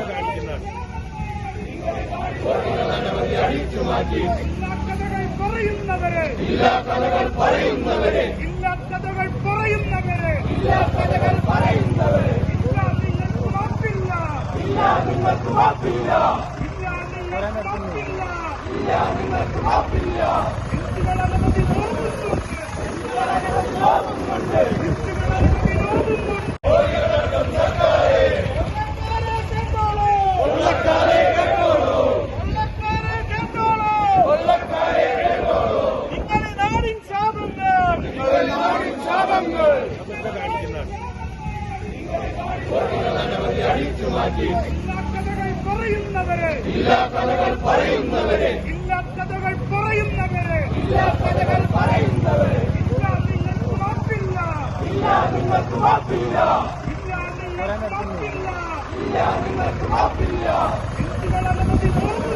അശ്രദ്ധ കാണിക്കുന്നതാണ് പറയുന്നവരെ ഇല്ലാത്തതകൾ പറയുന്നവരെ ഇല്ലാത്തതകൾ പറയുന്നവരെ ഇല്ലാത്തതകൾ പറയുന്നവരെ ഇല്ല നിങ്ങൾക്ക് മാപ്പില്ല ഇല്ല നിങ്ങൾക്ക് മാപ്പില്ല ഇല്ല നിങ്ങൾക്ക് മാപ്പില്ല ഇല്ല നിങ്ങൾക്ക് മാപ്പില്ല പറയുന്നവരെ ഇല്ലാ പറയുന്നവരെ ഇല്ലാ പറയുന്നവരെ ഇല്ലാ പറയുന്നവരെ ഇല്ല നിങ്ങൾക്ക് മാപ്പില്ല ഇല്ല നിങ്ങൾക്ക് മാപ്പില്ല ഇല്ല നിങ്ങൾക്ക് മാപ്പില്ല ഇല്ല നിങ്ങൾക്ക് മാപ്പില്ല